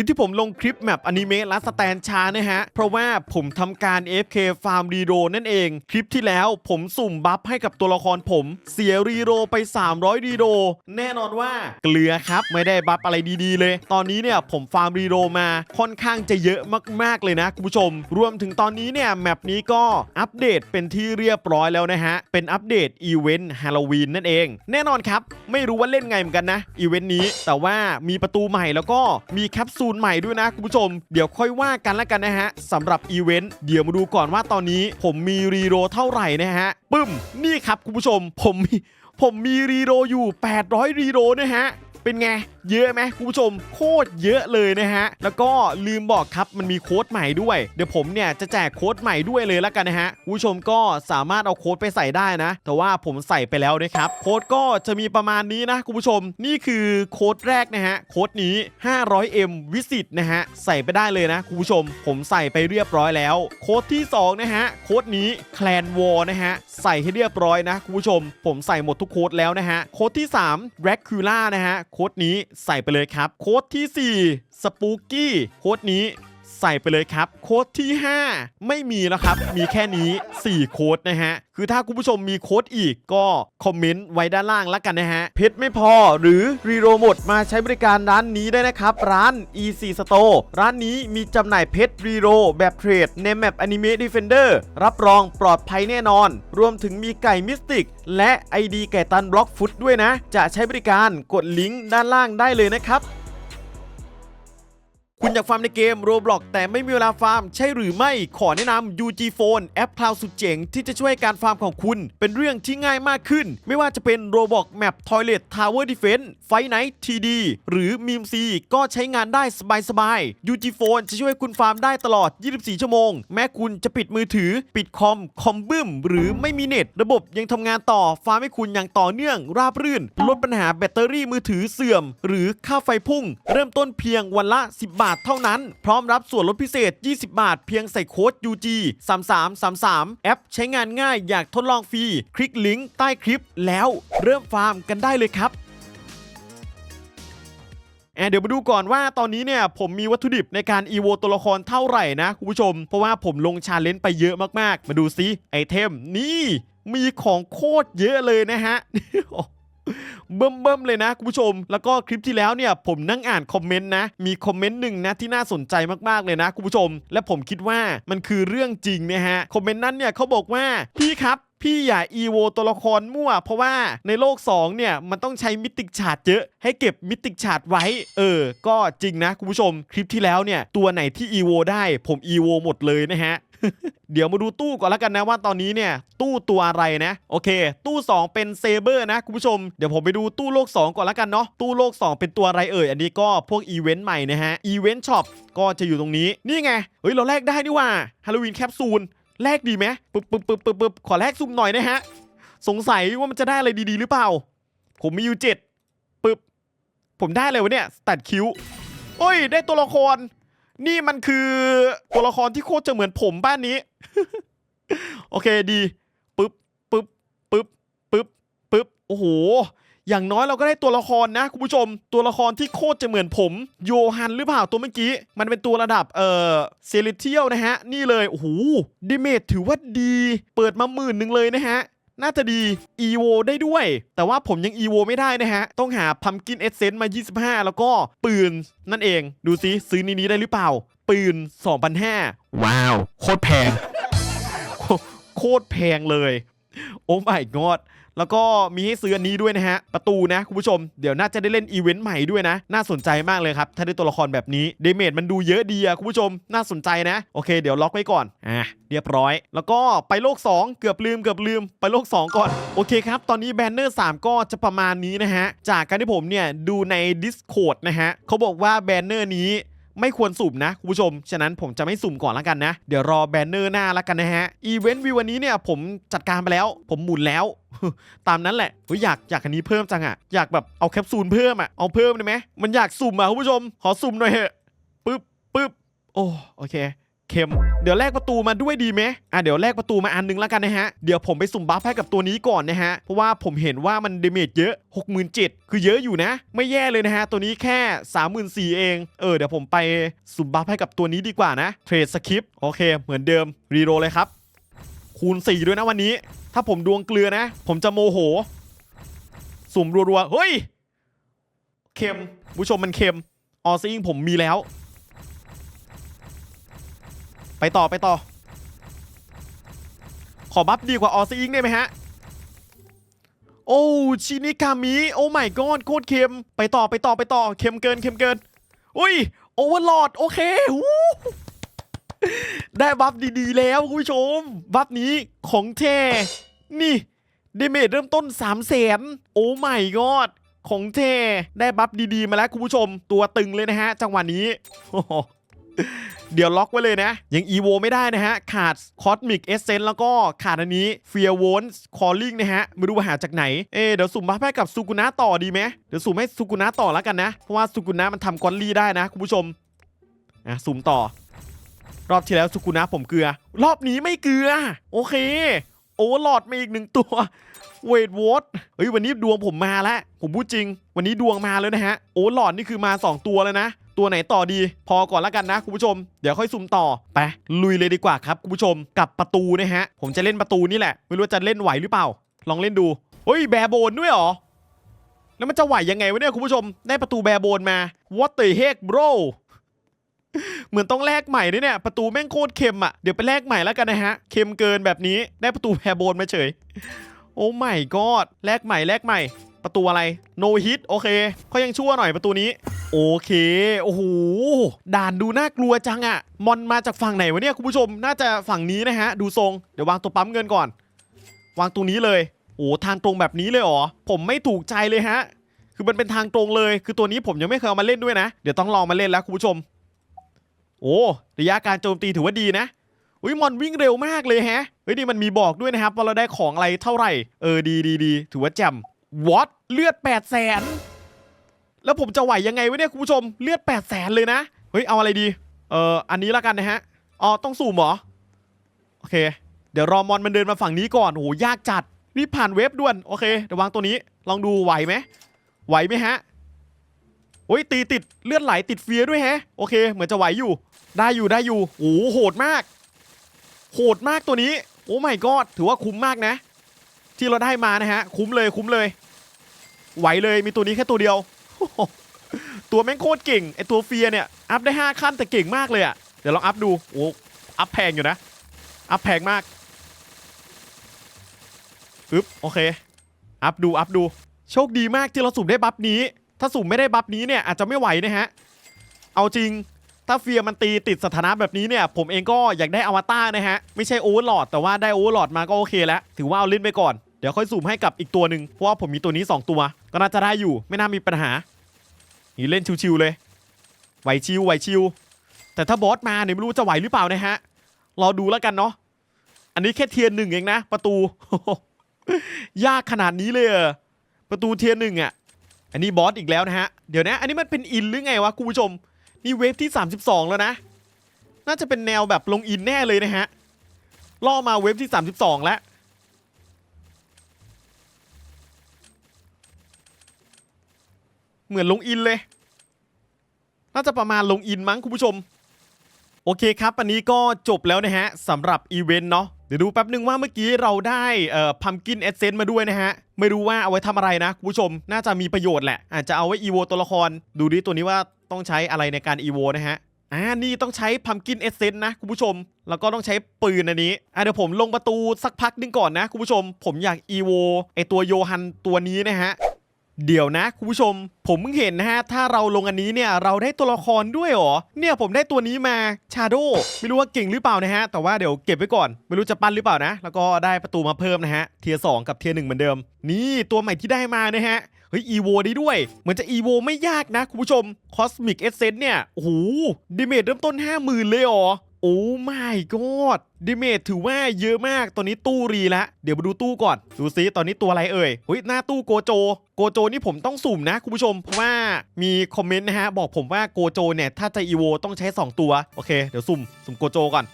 คือที่ผมลงคลิปแมปอนิเมะและสแตนชานะฮะ เพราะว่าผมทำการ FK ฟาร์มรีโรนั่นเอง คลิปที่แล้วผมสุ่มบัฟให้กับตัวละครผม เสียรีโรไป 300 รีโรแน่นอนว่าเกลือครับ ไม่ได้บัฟอะไรดีๆเลย ตอนนี้เนี่ยผมฟาร์มรีโรมาค่อนข้างจะเยอะมากๆเลยนะคุณผู้ชม รวมถึงตอนนี้เนี่ยแมปนี้ก็อัปเดตเป็นที่เรียบร้อยแล้วนะฮะ เป็นอัปเดตอีเวนต์ฮาโลวีนนั่นเอง แน่นอนครับ ไม่รู้ว่าเล่นไงเหมือนกันนะอีเวนต์นี้แต่ว่ามีประตูใหม่แล้วก็มีแคปซูลใหม่ด้วยนะคุณผู้ชม เดี๋ยวค่อยว่ากันแล้วกันนะฮะสำหรับอีเวนต์เดี๋ยวมาดูก่อนว่าตอนนี้ ผมมีรีโรเท่าไหร่นะฮะปึ้มนี่ครับคุณผู้ชม ผมมีผมมีรีโรอยู่ 800 รีโรนะฮะ เป็นไง เยอะไหมคุณผู้ชมโคตรเยอะเลยนะฮะ แล้วก็ลืมบอกครับมันมีโค้ดใหม่ด้วย เดี๋ยวผมเนี่ยจะแจกโค้ดใหม่ด้วยเลยแล้วกันนะฮะคุณผู้ชมก็สามารถเอาโค้ดไปใส่ได้นะ แต่ว่าผมใส่ไปแล้วนะครับโค้ดก็จะมีประมาณนี้นะคุณผู้ชม นี่คือโค้ดแรกนะฮะโค้ดนี้ 500M วิสิตนะฮะใส่ไปได้เลยนะคุณผู้ชม ผมใส่ไปเรียบร้อยแล้ว โค้ดที่สองนะฮะโค้ดนี้แคลนวอนะฮะใส่ให้เรียบร้อยนะคุณผู้ชม ผมใส่หมดทุกโค้ดแล้วนะฮะโค้ดที่3 r a c u l a นะฮะโค้ดนี้ใส่ไปเลยครับ โค้ดที่ 4 Spooky โค้ดนี้ ใส่ไปเลยครับ โค้ดที่ 5 ไม่มีแล้วครับ มีแค่นี้ 4 โค้ดนะฮะ คือถ้าคุณผู้ชมมีโค้ดอีกก็คอมเมนต์ไว้ด้านล่างแล้วกันนะฮะ เพชรไม่พอหรือรีโรหมดมาใช้บริการร้านนี้ได้นะครับ ร้าน EC Store ร้านนี้มีจำหน่ายเพชรรีโรแบบเทรดในแมป Anime Defender รับรองปลอดภัยแน่นอน รวมถึงมีไก่มิสติก และ ID ไก่ตันบล็อกฟุตด้วยนะ จะใช้บริการกดลิงก์ด้านล่างได้เลยนะครับ คุณอยากฟาร์มในเกม Roblox แต่ไม่มีเวลาฟาร์ม ใช่หรือไม่ขอแนะนำ UG Phone แอปคลาวสุดเจ๋งที่จะช่วยการฟาร์มของคุณ เป็นเรื่องที่ง่ายมากขึ้น ไม่ว่าจะเป็น Roblox Map Toilet Tower Defense Fight Night TD หรือ Meme C ก็ใช้งานได้สบายๆ UG Phone จะช่วยคุณฟาร์มได้ตลอด 24 ชั่วโมง แม้คุณจะปิดมือถือ ปิดคอม คอมบึ้ม หรือไม่มีเน็ต ระบบยังทำงานต่อฟาร์มให้คุณอย่างต่อเนื่อง ราบรื่น ลดปัญหาแบตเตอรี่มือถือเสื่อม หรือค่าไฟพุ่ง เริ่มต้นเพียงวันละ 10 บาทเท่านั้น พร้อมรับส่วนลดพิเศษ 20 บาท เพียงใส่โค้ด UG 3333 แอปใช้งานง่ายอยากทดลองฟรี คลิกลิงก์ใต้คลิปแล้วเริ่มฟาร์มกันได้เลยครับอะเดี๋ยวมาดูก่อนว่าตอนนี้เนี่ยผมมีวัตถุดิบในการอีโวตัวละครเท่าไหร่นะคุณผู้ชม เพราะว่าผมลงชาเลนจ์ไปเยอะมากๆ มาดูซิไอเทมนี่ มีของโคตรเยอะเลยนะฮะ เบิ่มเบิ่มๆเลยนะคุณผู้ชม แล้วก็คลิปที่แล้วเนี่ยผมนั่งอ่านคอมเมนต์นะ มีคอมเมนต์หนึ่งนะที่น่าสนใจมากๆเลยนะคุณผู้ชม และผมคิดว่ามันคือเรื่องจริงนะฮะ คอมเมนต์นั้นเนี่ยเขาบอกว่าพี่ครับพี่อย่าอีโวตัวละครมั่ว เพราะว่าในโลก 2 เนี่ย มันต้องใช้มิติฉาดเยอะ ให้เก็บมิติฉาดไว้ เออ ก็จริงนะ คุณผู้ชม คลิปที่แล้วเนี่ย ตัวไหนที่อีโวได้ผมอีโวหมดเลยนะฮะ เดี๋ยวมาดูตู้ก่อนแล้วกันนะว่าตอนนี้เนี่ย ตู้ตัวอะไรนะ โอเค ตู้ 2 เป็นเซเบอร์นะคุณผู้ชมเดี๋ยวผมไปดูตู้โลก 2 ก่อนแล้วกันเนาะตู้โลก 2 เป็นตัวอะไรเอ่ยอันนี้ก็พวกอีเวนต์ใหม่นะฮะอีเวนต์ช็อปก็จะอยู่ตรงนี้นี่ไงเฮ้ยเราแลกได้นี่ว่าฮาโลวีนแคปซูลแลกดีไหมปึ๊บปึ๊บปึ๊บปึ๊บปึ๊บขอแลกซุ่มหน่อยนะฮะสงสัยว่ามันจะได้อะไรดีๆ หรือเปล่า ผมมีอยู่เจ็ดปึ๊บผมได้เลยวะเนี่ยตัดคิ้วโอ้ย ได้ตัวละคร นี่มันคือตัวละครที่โคตรจะเหมือนผมบ้านนี้ โอเคดีปึ๊บปึ๊บปึ๊บปึ๊บปึ๊บโอ้โห อย่างน้อยเราก็ได้ตัวละครนะคุณผู้ชม ตัวละครที่โคตรจะเหมือนผม โยฮันหรือเปล่าตัวเมื่อกี้ มันเป็นตัวระดับเอ่อเซเลเทียลนะฮะ นี่เลย โอ้โหดิเมจถือว่าดี เปิดมาหมื่นหนึ่งเลยนะฮะ น่าจะดี EVO ได้ด้วย แต่ว่าผมยัง EVO ไม่ได้นะฮะ ต้องหา Pumpkin Essence มา 25 แล้วก็ปืนนั่นเอง ดูซิซื้อนี้นี้ได้หรือเปล่า ปืน 2,500 ว้าว โคตรแพง โคตรแพงเลย โอ้ my god แล้วก็มีให้ซื้ออันนี้ด้วยนะฮะ ประตูนะคุณผู้ชม เดี๋ยวน่าจะได้เล่นอีเวนต์ใหม่ด้วยนะ น่าสนใจมากเลยครับ ถ้าได้ตัวละครแบบนี้ เดเมจมันดูเยอะดีอะคุณผู้ชม น่าสนใจนะ โอเค เดี๋ยวล็อกไว้ก่อน อะ เรียบร้อย แล้วก็ไปโลก 2 เกือบลืมเกือบลืม ไปโลก 2 ก่อน โอเคครับ ตอนนี้แบนเนอร์ 3 ก็จะประมาณนี้นะฮะ จากการที่ผมเนี่ยดูใน Discord นะฮะ เขาบอกว่าแบนเนอร์นี้ ไม่ควรสุ่มนะคุณผู้ชม ฉะนั้นผมจะไม่สุ่มก่อนแล้วกันนะ เดี๋ยวรอแบนเนอร์หน้าแล้วกันนะฮะ อีเวนต์วีวันนี้เนี่ยผมจัดการไปแล้ว ผมหมุนแล้ว ตามนั้นแหละเฮ้ยอยากอยากอันนี้เพิ่มจังอะอยากแบบเอาแคปซูลเพิ่มอะเอาเพิ่มได้ไหมมันอยากสุ่มอะคุณผู้ชม ขอสุ่มหน่อยเถอะปึ๊บปึ๊บโอ้โอเค เข็ม เดี๋ยวแลกประตูมาด้วยดีไหมอะเดี๋ยวแลกประตูมาอันนึงแล้วกันนะฮะ เดี๋ยวผมไปสุ่มบัฟให้กับตัวนี้ก่อนนะฮะ เพราะว่าผมเห็นว่ามันเดเมจเยอะ 67,000คือเยอะอยู่นะ ไม่แย่เลยนะฮะ ตัวนี้แค่ 34,000เอง เออเดี๋ยวผมไปสุ่มบัฟให้กับตัวนี้ดีกว่านะ เทรดสคริปโอเค เหมือนเดิม รีโรเลยครับ คูณ 4 ด้วยนะวันนี้ ถ้าผมดวงเกลือนะ ผมจะโมโห สุ่มรัวๆ เฮ้ย เค็ม ผู้ชมมันเค็ม ออซิ่งผมมีแล้ว ไปต่อไปต่อ ขอบัฟดีกว่าออซิงได้ไหมฮะ โอ้ชินิกามิโอ้ไม่กอดโคตรเค็ม ไปต่อไปต่อไปต่อเค็มเกินเค็มเกิน อุ้ยโอเวอร์ลอดโอเคหูได้บัฟดีๆแล้วคุณผู้ชม บัฟนี้ของแท้นี่เดเมจเริ่มต้น3 0 0แสนโอ้ไม่กอดของเทได้บัฟดีๆมาแล้วคุณผู้ชม ตัวตึงเลยนะฮะ จังหวะนี้ เดี๋ยวล็อกไว้เลยนะ ยังอีโวไม่ได้นะฮะ ขาดคอสมิกเอเซนแล้วก็ขาดอันนี้เฟียโวนส์คอลลิงนะฮะไม่รู้ว่าหาจากไหน เอเดี๋ยวสุ่มบัฟให้กับซูกุนะต่อดีไหมเดี๋ยวสุ่มให้ซูกุนะต่อแล้วกันนะ เพราะว่าซูกุนะมันทำกอลลี่ได้นะคุณผู้ชมอะสุ่มต่อ รอบที่แล้วซูกุนะผมเกลือ รอบนี้ไม่เกลือ โอเคโอเวอร์ลอดมาอีกหนึ่งตัวเวทวอตเฮ้ยวันนี้ดวงผมมาแล้ว ผมพูดจริง วันนี้ดวงมาแล้วนะฮะ โอ้หลอดนี่คือมา 2 ตัวแล้วนะ ตัวไหนต่อดี พอก่อนแล้วกันนะคุณผู้ชม เดี๋ยวค่อยซุ่มต่อไปลุยเลยดีกว่าครับคุณผู้ชมกับประตูนะฮะ ผมจะเล่นประตูนี่แหละ ไม่รู้จะเล่นไหวหรือเปล่า ลองเล่นดูเฮ้ยแบโบนด้วยหรอแล้วมันจะไหวยังไงวะเนี่ยคุณผู้ชมได้ประตูแบโบนมา What the heck bro เหมือนต้องแลกใหม่ด้วยเนี่ยประตูแม่งโคตรเค็มอะเดี๋ยวไปแลกใหม่แล้วกันนะฮะเค็มเกินแบบนี้ได้ประตูแบร์โบนมาเฉย โอ้ไม่กอดแลกใหม่แลกใหม่ ประตูอะไร no hit โอเคเขายังชั่วหน่อยประตูนี้ โอเค โอ้โห ด่านดูน่ากลัวจังอะมอนมาจากฝั่งไหนวะเนี่ยคุณผู้ชม น่าจะฝั่งนี้นะฮะ ดูทรง เดี๋ยววางตัวปั๊มเงินก่อน วางตรงนี้เลย โอ้ทางตรงแบบนี้เลยเหรอ ผมไม่ถูกใจเลยฮะ คือมันเป็นทางตรงเลย คือตัวนี้ผมยังไม่เคยเอามาเล่นด้วยนะ เดี๋ยวต้องลองมาเล่นแล้วคุณผู้ชม โอ้ระยะการโจมตีถือว่าดีนะอุ้ยมอนวิ่งเร็วมากเลยแฮะ เฮ้ยนี่มันมีบอกด้วยนะครับว่าเราได้ของอะไรเท่าไหร่ เออดีดีดีถือว่าแจ่ม วอตเลือด8 0 0แสนแล้วผมจะไหวยังไงวะเนี่ยคุณผู้ชมเลือด8 0 0แสนเลยนะเฮ้ยเอาอะไรดีเอ่ออันนี้ละกันนะฮะอ๋อต้องสุ่มเหรอโอเค เดี๋ยวรอมอนมันเดินมาฝั่งนี้ก่อนโหยากจัดนี่ผ่านเว็บด่วนโอเคเดี๋ยววางตัวนี้ลองดูไหวไหมไหวไหมฮะโอ้ยตีติดเลือดไหลติดเฟียด้วยแฮะโอเค เหมือนจะไหวอยู่ ได้อยู่ได้อยู่โอ้โหโหดมาก โหดมากตัวนี้ โอ้ไม่กอดถือว่าคุ้มมากนะ ที่เราได้มานะฮะ คุ้มเลยคุ้มเลย ไหวเลยมีตัวนี้แค่ตัวเดียว ตัวแม่งโคตรเก่งไอตัวเฟียเนี่ยอัพได้ 5 ขั้นแต่เก่งมากเลยอะ่ะเดี๋ยวลองอัพดูโอ้อัพแพงอยู่นะ อัพแพงมากปึ๊บโอเค อัพดูอัพดู โชคดีมากที่เราสุ่มได้บัฟนี้ ถ้าสุ่มไม่ได้บัฟนี้เนี่ยอาจจะไม่ไหวนะฮะ เอาจริงถ้าเฟียมันตีติดสถานะแบบนี้เนี่ย ผมเองก็อยากได้อวตารนะฮะ ไม่ใช่โอเวอร์ลอดแต่ว่าได้โอเวอร์ลอดมาก็โอเคแล้ว ถือว่าเอาเล่นไปก่อน เดี๋ยวค่อยสุ่มให้กับอีกตัวหนึ่งเพราะว่าผมมีตัวนี้ 2 ตัว ก็น่าจะได้อยู่ไม่น่ามีปัญหานี่เล่นชิวๆเลยไหวชิวไหวชิว แต่ถ้าบอสมาเนี่ยไม่รู้จะไหวหรือเปล่านะฮะรอดูแล้วกันเนาะอันนี้แค่เทียนหนึ่งเองนะ ประตู ยากขนาดนี้เลยประตูเทียนหนึ่งอะอันนี้บอสอีกแล้วนะฮะเดี๋ยวนะ อันนี้มันเป็นอินหรือไงวะคุณผู้ชมนี่เวฟที่ 32 แล้วนะ น่าจะเป็นแนวแบบลงอินแน่เลยนะฮะล่อมาเวฟที่ 32 แล้ว เหมือนลงอินเลย น่าจะประมาณลงอินมั้งคุณผู้ชม โอเคครับ อันนี้ก็จบแล้วนะฮะสำหรับอีเวนต์เนาะเดี๋ยวดูแป๊บหนึ่งว่าเมื่อกี้เราได้เอ่อพัมกินเอเซนมาด้วยนะฮะ ไม่รู้ว่าเอาไว้ทำอะไรนะคุณผู้ชม น่าจะมีประโยชน์แหละ อาจจะเอาไว้อีโวตัวละคร ดูดิตัวนี้ว่าต้องใช้อะไรในการอีโวนะฮะอ่านี่ต้องใช้พัมกินเอเซนนะคุณผู้ชม แล้วก็ต้องใช้ปืนอันนี้อ่าเดี๋ยวผมลงประตูสักพักนึงก่อนนะคุณผู้ชม ผมอยากอีโวไอตัวโยฮันตัวนี้นะฮะ เดี๋ยวนะคุณผู้ชม ผมเพิ่งเห็นนะฮะ ถ้าเราลงอันนี้เนี่ยเราได้ตัวละครด้วยหรอ เนี่ยผมได้ตัวนี้มาชาโดไม่รู้ว่าเก่งหรือเปล่านะฮะ แต่ว่าเดี๋ยวเก็บไว้ก่อน ไม่รู้จะปั้นหรือเปล่านะ แล้วก็ได้ประตูมาเพิ่มนะฮะ เทียร์สกับเทียร์หนึ่งเหมือนเดิม นี่ตัวใหม่ที่ได้มานะฮะเฮ้ยอีโวได้ด้วย เหมือนจะอีโวไม่ยากนะคุณผู้ชมคอสมิกเอเซนเนี่ยโอ้โหดิเมจเริ่มต้น 50,000 เลยเห โอ้ my god ดิเมจถือว่าเยอะมาก ตอนนี้ตู้รีแล้วเดี๋ยวมาดูตู้ก่อน ดูซิตอนนี้ตัวอะไรเอ่ยเฮ้ยหน้าตู้โกโจ โกโจนี่ผมต้องสุ่มนะ คุณผู้ชม เพราะว่ามีคอมเมนต์นะฮะ บอกผมว่าโกโจเนี่ย ถ้าจะอีโวต้องใช้ 2 ตัว โอเค เดี๋ยวสุ่ม สุ่มโกโจก่อน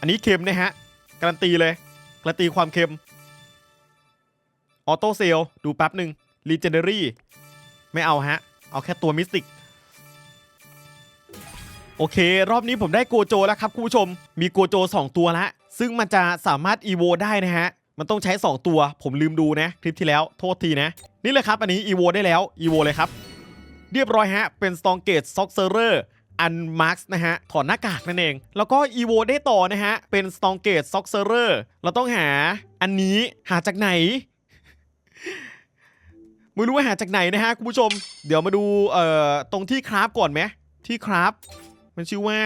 อันนี้เค็มนะฮะ การันตีเลย การันตีความเค็ม ออโต้เซลดูแป๊บหนึ่ง Legendary ไม่เอาฮะ เอาแค่ตัวมิสติก โอเค รอบนี้ผมได้โกโจแล้วครับคุณผู้ชม มีโกโจ 2 ตัวแล้วซึ่งมันจะสามารถอีโวได้นะฮะ มันต้องใช้ 2 ตัว ผมลืมดูนะ คลิปที่แล้วโทษทีนะ นี่เลยครับ อันนี้อีโวได้แล้วอีโวเลยครับ เรียบร้อยฮะ เป็น s t o n g a t e Sock s e r e r อันมาร์กนะฮะ ถอดหน้ากากนั่นเอง แล้วก็อีโวได้ต่อนะฮะ เป็น s t o n g a t e Sock s e r e r เราต้องหาอันนี้หาจากไหนไม่รู้ว่าหาจากไหนนะฮะคุณผู้ชม เดี๋ยวมาดูเอ่อตรงที่คราฟก่อนไหมที่คราฟ มันชื่อว่า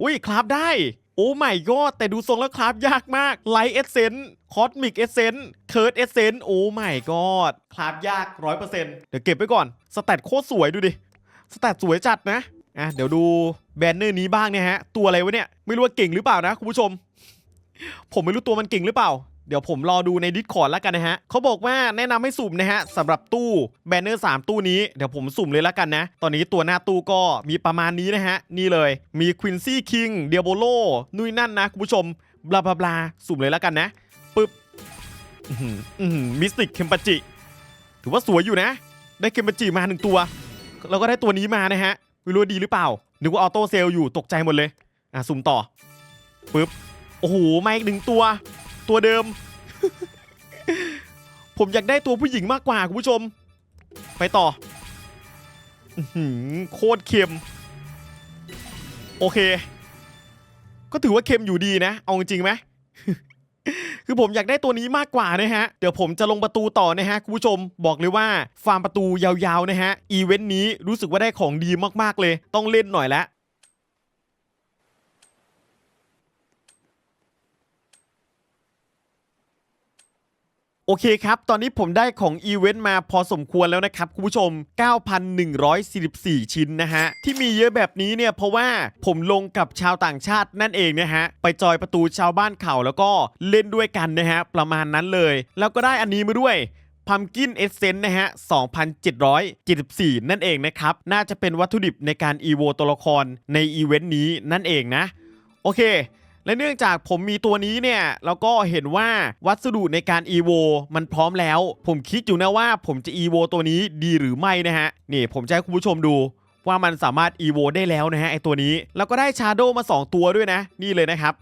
อุ้ยคราฟได้ โอ้ไม่ก็แต่ดูทรงแล้วคราฟยากมากไลท์เอเซนคอสมิกเอเซนเคิร์ดเอเซนโอ้ไม่ก็คราฟยากร้อยเปอร์เซ็นต์เดี๋ยวเก็บไว้ก่อน สแตทโคตรสวยดูดิ สแตทสวยจัดนะ อะเดี๋ยวดูแบนเนอร์นี้บ้างเนี่ยฮะ ตัวอะไรวะเนี่ย ไม่รู้ว่าเก่งหรือเปล่านะคุณผู้ชม ผมไม่รู้ตัวมันเก่งหรือเปล่า เดี๋ยวผมรอดูในดิสคอร์ดแล้วกันนะฮะเขาบอกว่าแนะนำให้สุ่มนะฮะสำหรับตู้แบนเนอร์3ตู้นี้เดี๋ยวผมสุ่มเลยแล้วกันนะ ตอนนี้ตัวหน้าตู้ก็มีประมาณนี้นะฮะนี่เลยมีควินซี่คิงเดียโบโลนุยนั่นนะคุณผู้ชมบลาบลาบลาสุ่มเลยแล้วกันนะปึ๊บมิสติกเคมปาจิถือว่าสวยอยู่นะ ได้เคมปาจิมาหนึ่งตัวแล้วก็ได้ตัวนี้มานะฮะไม่รู้ว่าดีหรือเปล่านึกว่าออโต้เซลอยู่ตกใจหมดเลย อะสุ่มต่อปึ๊บโอ้โหมาอีกหนึ่งตัว ตัวเดิม ผมอยากได้ตัวผู้หญิงมากกว่าคุณผู้ชม ไปต่อหือโคตรเค็ม โอเค ก็ถือว่าเค็มอยู่ดีนะ เอาจริงๆไหมคือผมอยากได้ตัวนี้มากกว่านะฮะ เดี๋ยวผมจะลงประตูต่อนะฮะคุณผู้ชม บอกเลยว่าฟาร์มประตูยาวๆนะฮะ อีเวนต์นี้รู้สึกว่าได้ของดีมากๆเลย ต้องเล่นหน่อยแล้ว โอเคครับ ตอนนี้ผมได้ของอีเวนต์มาพอสมควรแล้วนะครับ คุณผู้ชม 9,144 ชิ้นนะฮะ ที่มีเยอะแบบนี้เนี่ย เพราะว่าผมลงกับชาวต่างชาตินั่นเองนะฮะ ไปจอยประตูชาวบ้านเขาแล้วก็เล่นด้วยกันนะฮะ ประมาณนั้นเลย แล้วก็ได้อันนี้มาด้วยพัมกินเอเซนนะฮะ 2,774 นั่นเองนะครับ น่าจะเป็นวัตถุดิบในการอีโวตัวละครในอีเวนต์นี้นั่นเองนะ โอเค และเนื่องจากผมมีตัวนี้เนี่ยแล้วก็เห็นว่าวัสดุในการ EVO มันพร้อมแล้ว ผมคิดอยู่นะว่าผมจะ EVO ตัวนี้ดีหรือไม่นะฮะนี่ผมจะให้คุณผู้ชมดูว่ามันสามารถ EVO ได้แล้วนะฮะไอตัวนี้ แล้วก็ได้ Shadow มา 2 ตัวด้วยนะ นี่เลยนะครับ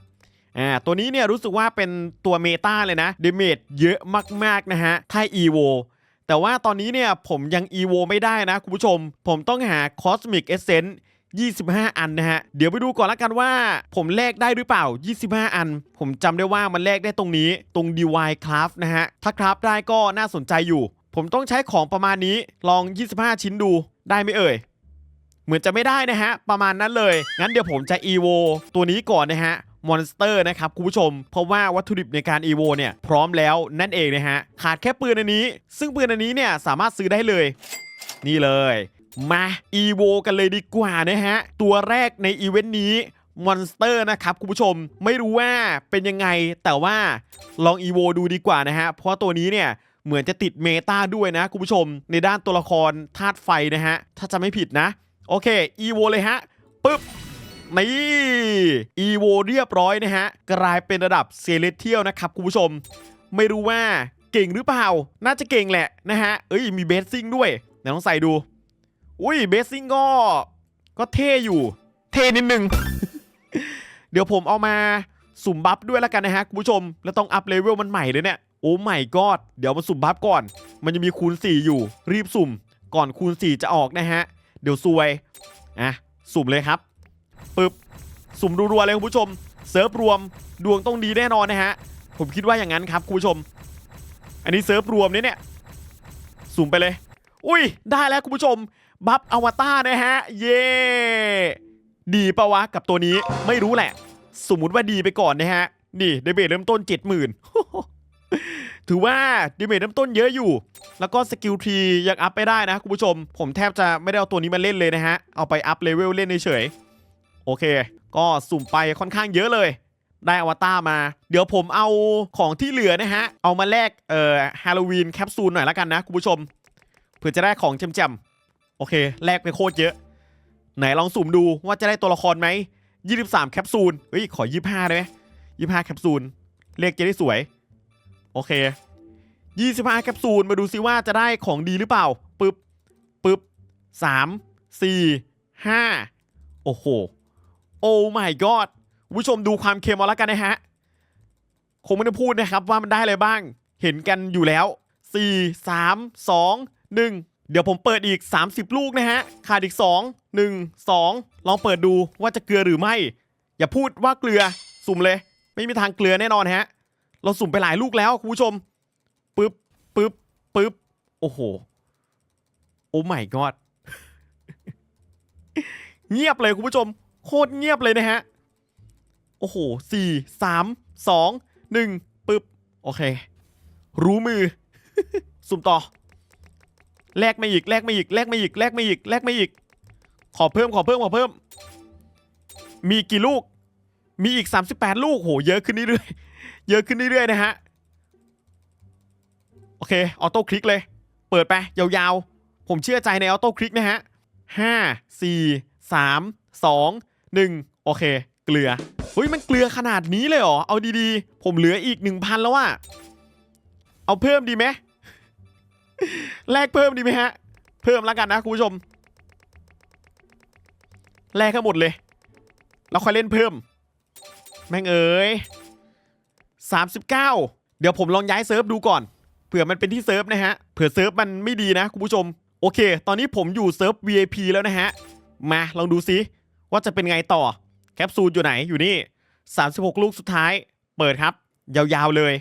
อ่าตัวนี้เนี่ยรู้สึกว่าเป็นตัวเมตาเลยนะเดเมจเยอะมากๆนะฮะถ้า EVO แต่ว่าตอนนี้เนี่ยผมยัง EVO ไม่ได้นะคุณผู้ชม ผมต้องหา Cosmic Essence 25 อันนะฮะ เดี๋ยวไปดูก่อนละกันว่าผมแลกได้หรือเปล่า 25 อัน ผมจำได้ว่ามันแลกได้ตรงนี้ตรง DY Craft นะฮะ ถ้าคราฟได้ก็น่าสนใจอยู่ ผมต้องใช้ของประมาณนี้ลอง 25 ชิ้นดูได้ไหมเอ่ยเหมือนจะไม่ได้นะฮะ ประมาณนั้นเลย งั้นเดี๋ยวผมจะ EVO ตัวนี้ก่อนนะฮะมอนสเตอร์นะครับคุณผู้ชม เพราะว่าวัตถุดิบในการ EVO เนี่ย พร้อมแล้วนั่นเองนะฮะ ขาดแค่ปืนอันนี้ ซึ่งปืนอันนี้เนี่ย สามารถซื้อได้เลย นี่เลย มา EVO กันเลยดีกว่านะฮะ ตัวแรกในอีเวนต์นี้มอนสเตอร์นะครับคุณผู้ชมไม่รู้ว่าเป็นยังไง แต่ว่าลอง EVO ดูดีกว่านะฮะ เพราะตัวนี้เนี่ยเหมือนจะติดเมตาด้วยนะคุณผู้ชม ในด้านตัวละครธาตุไฟนะฮะ ถ้าจะไม่ผิดนะ โอเค EVO เลยฮะปึ๊บนี่ EVO เรียบร้อยนะฮะ กลายเป็นระดับเซเลเทียลนะครับคุณผู้ชม ไม่รู้ว่าเก่งหรือเปล่า น่าจะเก่งแหละนะฮะ เอ้ยมีเบสซิ่งด้วยเดี๋ยวต้องใส่ดู อุ้ยเบสซิ่งก็ก็เท่อยู่ เท่นิดนึง เดี๋ยวผมเอามาสุ่มบัฟด้วยแล้วกันนะฮะคุณผู้ชม แล้วต้องอัพเลเวลมันใหม่เลยเนี่ย โอ้ไม่กอดเดี๋ยวมาสุ่มบัฟก่อน มันจะมีคูณ 4 อยู่ รีบสุ่ม ก่อนคูณ 4 จะออกนะฮะ เดี๋ยวซวยอะสุ่มเลยครับปึ๊บสุ่มรัวๆเลยคุณผู้ชม เซิร์ฟรวมดวงต้องดีแน่นอนนะฮะ ผมคิดว่าอย่างนั้นครับคุณผู้ชม อันนี้เซิร์ฟรวมเนี่ยเนี่ย สุ่มไปเลย อุ้ย ได้แล้วคุณผู้ชม บัฟอวตารนะฮะ เย่ดีปะวะกับตัวนี้ไม่รู้แหละ สมมุติว่าดีไปก่อนนะฮะ นี่เดเมจเริ่มต้น 70,000 ถือว่าเดเมจเริ่มต้นเยอะอยู่ แล้วก็สกิลทรียังอัพไปได้นะคุณผู้ชม ผมแทบจะไม่ได้เอาตัวนี้มาเล่นเลยนะฮะ เอาไปอัพเลเวลเล่นเฉยโอเค ก็สุ่มไปค่อนข้างเยอะเลย ได้อวตารมา เดี๋ยวผมเอาของที่เหลือนะฮะ เอามาแลกเอ่อฮาโลวีนแคปซูลหน่อยละกันนะคุณผู้ชม เพื่อจะได้ของแจม โอเค แลกไปโคตรเยอะ ไหนลองสุ่มดูว่าจะได้ตัวละครไหม23แคปซูล เฮ้ย ขอ25ได้ไหม25แคปซูล เลขจะได้สวย โอเค25แคปซูล มาดูซิว่าจะได้ของดีหรือเปล่า ปึ๊บ ปึ๊บ3 4 5โอ้โห โอ้ my god ผู้ชมดูความเค็มเอาละกันนะฮะ คงไม่ต้องพูดนะครับว่ามันได้อะไรบ้าง เห็นกันอยู่แล้ว4 3 2 1 เดี๋ยวผมเปิดอีก 30 ลูกนะฮะ ขาดอีก 2 1 2 ลองเปิดดูว่าจะเกลือหรือไม่ อย่าพูดว่าเกลือ สุ่มเลย ไม่มีทางเกลือแน่นอนฮะ เราสุ่มไปหลายลูกแล้วคุณผู้ชม ปึ๊บ ปึ๊บ ปึ๊บ โอ้โห โอ้ my god เงียบเลยคุณผู้ชม โคตรเงียบเลยนะฮะ โอ้โหสี่สามสองหนึ่งปึ๊บ โอเค รู้มือ สุ่มต่อ แลกไมาอีกแลกไมาอีกแลกไมาอีกแลกไมาอีกแลกไมาอีก ขอเพิ่มขอเพิ่มขอเพิ่ม มีกี่ลูก มีอีก 38 ลูกโหเยอะขึ้นเรื่อยๆเยอะขึ้นเรื่อยๆนะฮะโอเคออโต้คลิกเลย เปิดไปยาวๆ ผมเชื่อใจในออโต้คลิกนะฮะห้าสี่สามสองหนึ่งโอเค เกลือเฮ้ยมันเกลือขนาดนี้เลยเหรอ เอาดีๆ ผมเหลืออีก1,000แล้วอะเอาเพิ่มดีไหม แลกเพิ่มดีไหมฮะ เพิ่มแล้วกันนะคุณผู้ชม แลกให้หมดเลยแล้วค่อยเล่นเพิ่ม แม่งเอ๋ย39เดี๋ยวผมลองย้ายเซิร์ฟดูก่อน เผื่อมันเป็นที่เซิร์ฟนะฮะ เผื่อเซิร์ฟมันไม่ดีนะคุณผู้ชม โอเค ตอนนี้ผมอยู่เซิร์ฟ VIP แล้วนะฮะ มาลองดูซิว่าจะเป็นไงต่อ แคปซูลอยู่ไหนอยู่นี่ 36 ลูกสุดท้าย เปิดครับ ยาวๆเลย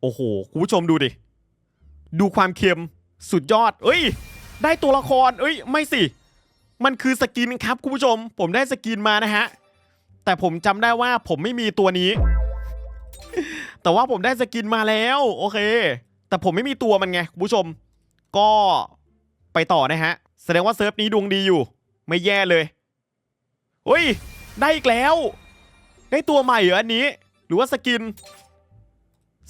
โอ้โห คุณผู้ชมดูดิ ดูความเค็มสุดยอด เอ้ย ได้ตัวละคร เอ้ย ไม่สิ มันคือสกินครับคุณผู้ชม ผมได้สกินมานะฮะ แต่ผมจำได้ว่าผมไม่มีตัวนี้ แต่ว่าผมได้สกินมาแล้ว โอเค แต่ผมไม่มีตัวมันไงคุณผู้ชม ก็ไปต่อนะฮะ แสดงว่าเซิร์ฟนี้ดวงดีอยู่ ไม่แย่เลยเฮ้ย ได้อีกแล้ว ได้ตัวใหม่เหรออันนี้ หรือว่าสกิน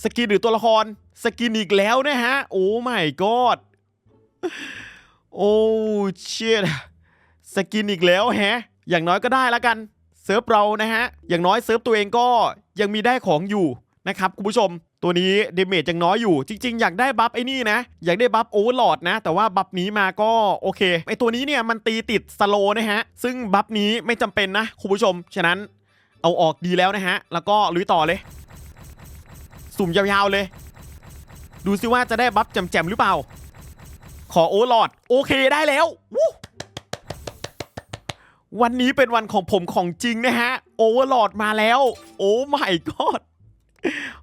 สกินหรือตัวละคร สกินอีกแล้วนะฮะ โอ้ my god โอ้เชียสกินอีกแล้วแฮะ อย่างน้อยก็ได้ล้วกัน เซิร์ฟเรานะฮะ อย่างน้อยเซิร์ฟตัวเองก็ยังมีได้ของอยู่นะครับคุณผู้ชม ตัวนี้เดเมจยังน้อยอยู่ จริง ๆ อยากได้บัฟไอ้นี่นะ อยากได้บัฟโอเวอร์ลอดนะ แต่ว่าบัฟนี้มาก็โอเค ไอตัวนี้เนี่ยมันตีติดสโลนะฮะ ซึ่งบัฟนี้ไม่จำเป็นนะคุณผู้ชม ฉะนั้นเอาออกดีแล้วนะฮะ แล้วก็ลุยต่อเลย สุ่มยาวๆเลย ดูซิว่าจะได้บัฟแจมๆหรือเปล่า ขอโอเวอร์ลอดโอเคได้แล้ววู้วันนี้เป็นวันของผมของจริงนะฮะโอเวอร์ลอดมาแล้ว โอ้ my god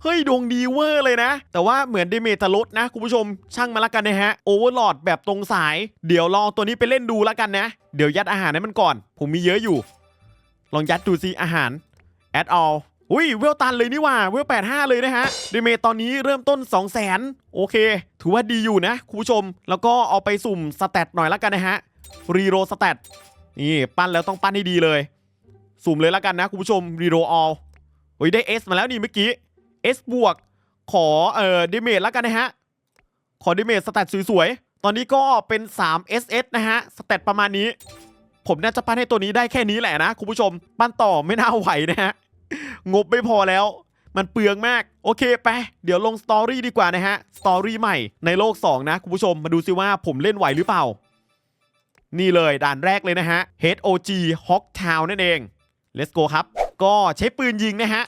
เฮ้ย ดวงดีเวอร์เลยนะ แต่ว่าเหมือนเดเมจจะลดนะ คุณผู้ชม ช่างมาละกันนะฮะโอเวอร์ลอดแบบตรงสาย เดี๋ยวลองตัวนี้ไปเล่นดูละกันนะ เดี๋ยวยัดอาหารให้มันก่อน ผมมีเยอะอยู่ ลองยัดดูซิอาหาร แอดออล อุ้ยเวลตันเลยนี่ว่าเวล85เลยนะฮะเดเมจตอนนี้เริ่มต้น 2 0 0 0 0 0โอเค ถือว่าดีอยู่นะคุณผู้ชม แล้วก็เอาไปสุ่มสเตตหน่อยละกันนะฮะรีโรสเตตนี่ปั้นแล้วต้องปั้นให้ดีเลย สุ่มเลยล้วกันนะคุณผู้ชมรีโรออลโอ้ยได้ S มาแล้วนี่เมื่อกี้ S บวกขอเอ่อดเมจแล้วกันนะฮะขอดเมจสแตทสวยๆตอนนี้ก็เป็น3 SS นะฮะสแตทประมาณนี้ ผมน่าจะปั้นให้ตัวนี้ได้แค่นี้แหละนะคุณผู้ชม ปั้นต่อไม่น่าไหวนะฮะ งบไม่พอแล้ว มันเปลืองมาก โอเคไปเดี๋ยวลงสตอรี่ดีกว่านะฮะ สตอรี่ใหม่ในโลก 2 นะ คุณผู้ชมมาดูซิว่าผมเล่นไหวหรือเปล่า นี่เลยด่านแรกเลยนะฮะ HOG Hawk Town นั่นเอง Let's go ครับ ก็ใช้ปืนยิงนะฮะ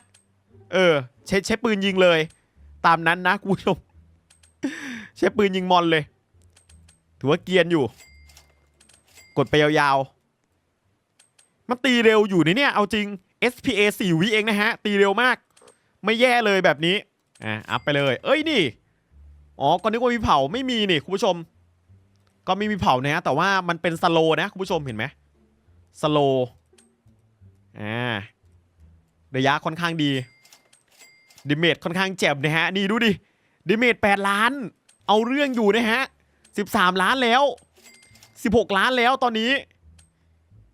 เออ ใช้ใช้ปืนยิงเลย ตามนั้นนะคุณผู้ชม ใช้ปืนยิงมอนเลย ถือว่าเกียนอยู่ กดไปยาวๆ มันตีเร็วอยู่ในเนี่ยเอาจริง SPA 4วิเองนะฮะ ตีเร็วมาก ไม่แย่เลยแบบนี้ อะอัพไปเลย เอ้ยนี่ อ๋อก่อนนึกว่ามีเผาไม่มีนี่คุณผู้ชม ก็ไม่มีเผานะฮะแต่ว่ามันเป็นสโลนะคุณผู้ชมเห็นไหมสโลอ่าระยะค่อนข้างดีดิเมจค่อนข้างเจ็บนะฮะ นี่ดูดิดิเมจ8ล้าน เอาเรื่องอยู่นะฮะ13ล้านแล้ว16ล้านแล้วตอนนี้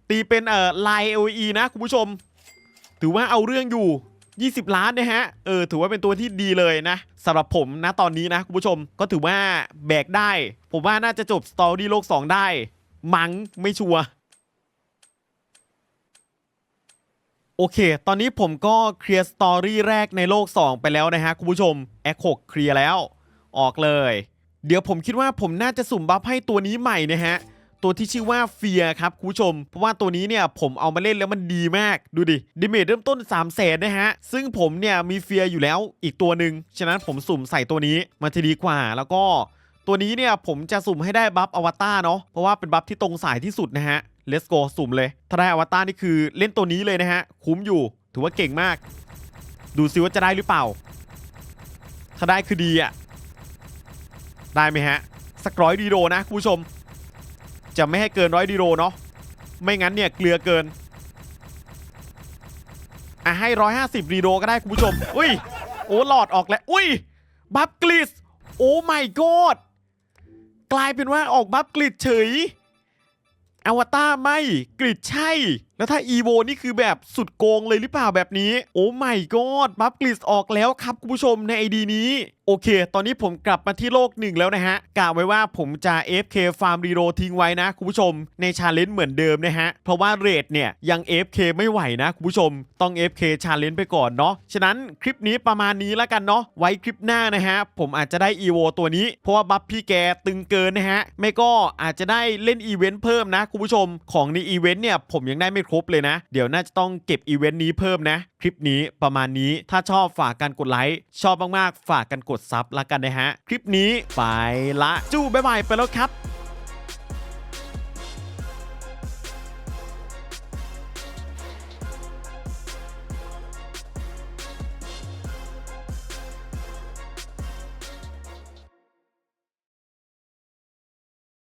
ตีเป็นเอ่อไลน์ LE นะคุณผู้ชม ถือว่าเอาเรื่องอยู่ 20 ล้านนะฮะ เออ ถือว่าเป็นตัวที่ดีเลยนะสำหรับผมนะตอนนี้นะคุณผู้ชม ก็ถือว่าแบกได้ ผมว่าน่าจะจบสตอรี่โลก 2 ได้ มัง้งไม่ชัวร์โอเค ตอนนี้ผมก็เคลียร์สตอรี่แรกในโลก 2 ไปแล้วนะฮะคุณผู้ชมแอค6เคลียร์แล้ว ออกเลย เดี๋ยวผมคิดว่าผมน่าจะสุ่มบัฟให้ตัวนี้ใหม่นะฮะ ตัวที่ชื่อว่าเฟียครับคุณผู้ชม เพราะว่าตัวนี้เนี่ยผมเอามาเล่นแล้วมันดีมากดูดิดิเมจเริ่มต้น 3 0 0แสนนะฮะ ซึ่งผมเนี่ยมีเฟียอยู่แล้วอีกตัวหนึ่งฉะนั้นผมสุ่มใส่ตัวนี้มันจะดีกว่าแล้วก็ตัวนี้เนี่ยผมจะสุ่มให้ได้บัฟอวตารเนาะเพราะว่าเป็นบัฟที่ตรงสายที่สุดนะฮะ Let's go สุ่มเลย ถ้าได้อวตารนี่คือเล่นตัวนี้เลยนะฮะ คุ้มอยู่ ถือว่าเก่งมาก ดูซิว่าจะได้หรือเปล่า ถ้าได้คือดีอะได้ไหมฮะ สักร้อยดีโดนะคุณผู้ชม จะไม่ให้เกินร้อยดีโดเนาะไม่งั้นเนี่ยเกลือเกินอะให้ร้อยห้าสิบดีโดก็ได้คุณผู้ชม อุ้ย โอ้หลอดออกแล้ว อุ้ย บัฟกลิสโอ้ไม่กอดกลายเป็นว่าออกบัฟกลิดเฉย อวตารไม่กริดใช่ แล้วถ้าอีโวนี่คือแบบสุดโกงเลยหรือเปล่าแบบนี้ โอ้ไม่กอดบัฟกลิดออกแล้วครับคุณผู้ชมในไอดีนี้ โอเค ตอนนี้ผมกลับมาที่โลกหนึ่งแล้วนะฮะกะไว้ว่าผมจะ FK ฟาร์มรีโรทิ้งไว้นะคุณผู้ชม ในชาเลนจ์เหมือนเดิมนะฮะ เพราะว่าเรทเนี่ยยัง FK ไม่ไหวนะคุณผู้ชม ต้อง FK ชาเลนจ์ไปก่อนเนาะ ฉะนั้นคลิปนี้ประมาณนี้แล้วกันเนาะ ไว้คลิปหน้านะฮะ ผมอาจจะได้ EVO ตัวนี้ เพราะว่าบัฟพี่แกตึงเกินนะฮะ ไม่ก็อาจจะได้เล่นอีเวนต์เพิ่มนะคุณผู้ชม ของในอีเวนต์เนี่ยผมยังได้ไม่ครบเลยนะ เดี๋ยวน่าจะต้องเก็บอีเวนต์นี้เพิ่มนะ คลิปนี้ประมาณนี้ ถ้าชอบฝากกันกดไลค์ ชอบมากๆ ฝากกันกดซับละกันนะฮะ คลิปนี้ไปละ จู้บ๊ายบายไปแล้วครับ